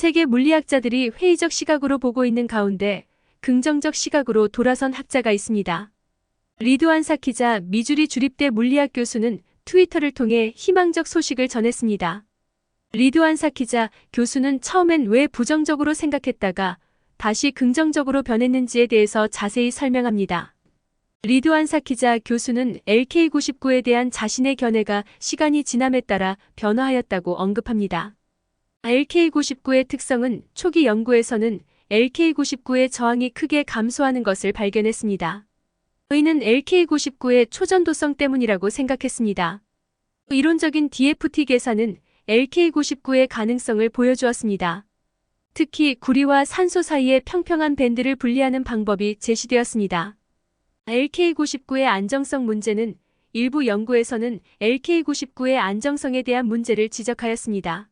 세계 물리학자들이 회의적 시각으로 보고 있는 가운데 긍정적 시각으로 돌아선 학자가 있습니다. 리드완 사키자 미주리 주립대 물리학 교수는 트위터를 통해 희망적 소식을 전했습니다. 리드완 사키자 교수는 처음엔 왜 부정적으로 생각했다가 다시 긍정적으로 변했는지에 대해서 자세히 설명합니다. 리드완 사키자 교수는 LK99에 대한 자신의 견해가 시간이 지남에 따라 변화하였다고 언급합니다. LK99의 특성은 초기 연구에서는 LK99의 저항이 크게 감소하는 것을 발견했습니다. 의는 LK99의 초전도성 때문이라고 생각했습니다. 이론적인 DFT 계산은 LK99의 가능성을 보여주었습니다. 특히 구리와 산소 사이의 평평한 밴드를 분리하는 방법이 제시되었습니다. LK99의 안정성 문제는 일부 연구에서는 LK99의 안정성에 대한 문제를 지적하였습니다.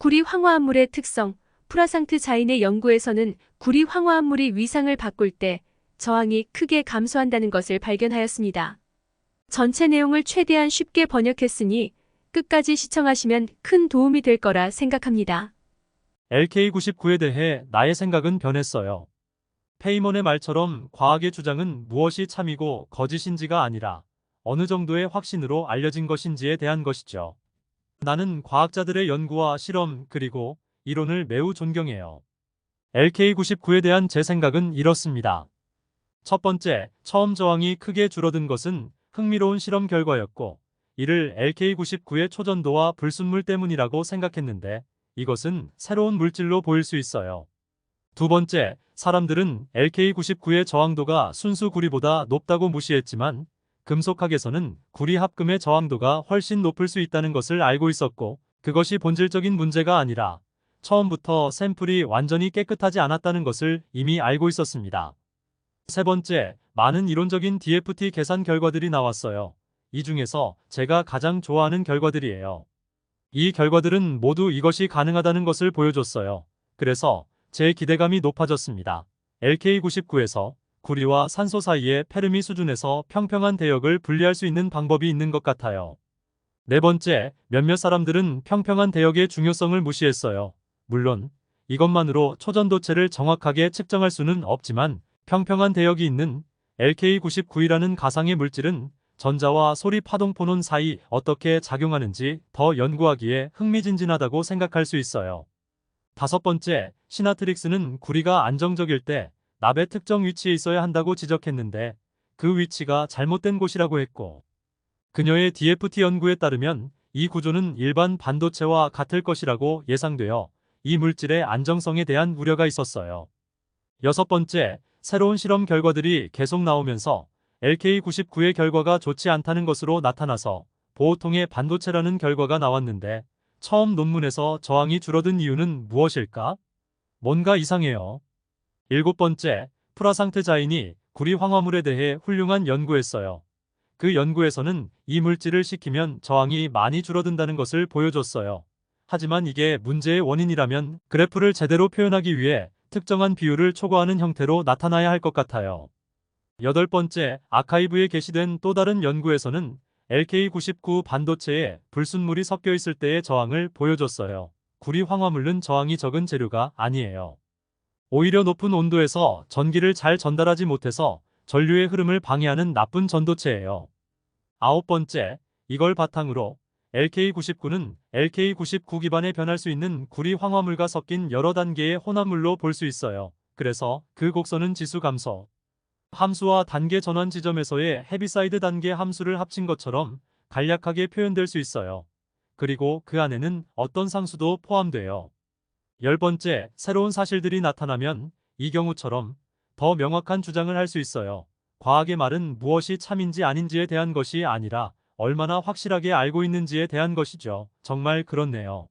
구리 황화합물의 특성, 프라상트 자인의 연구에서는 구리 황화합물이 위상을 바꿀 때 저항이 크게 감소한다는 것을 발견하였습니다. 전체 내용을 최대한 쉽게 번역했으니 끝까지 시청하시면 큰 도움이 될 거라 생각합니다. LK99에 대해 나의 생각은 변했어요. 페이먼의 말처럼 과학의 주장은 무엇이 참이고 거짓인지가 아니라 어느 정도의 확신으로 알려진 것인지에 대한 것이죠. 나는 과학자들의 연구와 실험 그리고 이론을 매우 존경해요. LK99에 대한 제 생각은 이렇습니다. 첫 번째, 처음 저항이 크게 줄어든 것은 흥미로운 실험 결과였고, 이를 LK99의 초전도와 불순물 때문이라고 생각했는데, 이것은 새로운 물질로 보일 수 있어요. 두 번째, 사람들은 LK99의 저항도가 순수 구리보다 높다고 무시했지만, 금속학에서는 구리 합금의 저항도가 훨씬 높을 수 있다는 것을 알고 있었고, 그것이 본질적인 문제가 아니라 처음부터 샘플이 완전히 깨끗하지 않았다는 것을 이미 알고 있었습니다. 세 번째, 많은 이론적인 DFT 계산 결과들이 나왔어요. 이 중에서 제가 가장 좋아하는 결과들이에요. 이 결과들은 모두 이것이 가능하다는 것을 보여줬어요. 그래서 제 기대감이 높아졌습니다. LK99에서 구리와 산소 사이의 페르미 수준에서 평평한 대역을 분리할 수 있는 방법이 있는 것 같아요. 네 번째, 몇몇 사람들은 평평한 대역의 중요성을 무시했어요. 물론 이것만으로 초전도체를 정확하게 측정할 수는 없지만 평평한 대역이 있는 LK99이라는 가상의 물질은 전자와 소리 파동 포논 사이 어떻게 작용하는지 더 연구하기에 흥미진진하다고 생각할 수 있어요. 다섯 번째, 시나트릭스는 구리가 안정적일 때 납의 특정 위치에 있어야 한다고 지적했는데 그 위치가 잘못된 곳이라고 했고 그녀의 DFT 연구에 따르면 이 구조는 일반 반도체와 같을 것이라고 예상되어 이 물질의 안정성에 대한 우려가 있었어요. 여섯 번째, 새로운 실험 결과들이 계속 나오면서 LK99의 결과가 좋지 않다는 것으로 나타나서 보호통의 반도체라는 결과가 나왔는데 처음 논문에서 저항이 줄어든 이유는 무엇일까? 뭔가 이상해요. 일곱 번째, 프라상트 자인이 구리 황화물에 대해 훌륭한 연구했어요. 그 연구에서는 이 물질을 식히면 저항이 많이 줄어든다는 것을 보여줬어요. 하지만 이게 문제의 원인이라면 그래프를 제대로 표현하기 위해 특정한 비율을 초과하는 형태로 나타나야 할 것 같아요. 여덟 번째, 아카이브에 게시된 또 다른 연구에서는 LK99 반도체에 불순물이 섞여 있을 때의 저항을 보여줬어요. 구리 황화물은 저항이 적은 재료가 아니에요. 오히려 높은 온도에서 전기를 잘 전달하지 못해서 전류의 흐름을 방해하는 나쁜 전도체예요. 아홉 번째, 이걸 바탕으로 LK99는 LK99 기반에 변할 수 있는 구리 황화물과 섞인 여러 단계의 혼합물로 볼 수 있어요. 그래서 그 곡선은 지수 감소 함수와 단계 전환 지점에서의 헤비사이드 단계 함수를 합친 것처럼 간략하게 표현될 수 있어요. 그리고 그 안에는 어떤 상수도 포함돼요. 열 번째, 새로운 사실들이 나타나면 이 경우처럼 더 명확한 주장을 할 수 있어요. 과학의 말은 무엇이 참인지 아닌지에 대한 것이 아니라 얼마나 확실하게 알고 있는지에 대한 것이죠. 정말 그렇네요.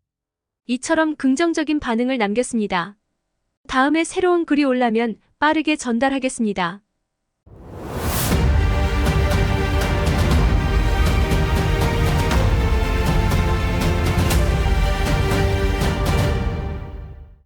이처럼 긍정적인 반응을 남겼습니다. 다음에 새로운 글이 올라면 빠르게 전달하겠습니다.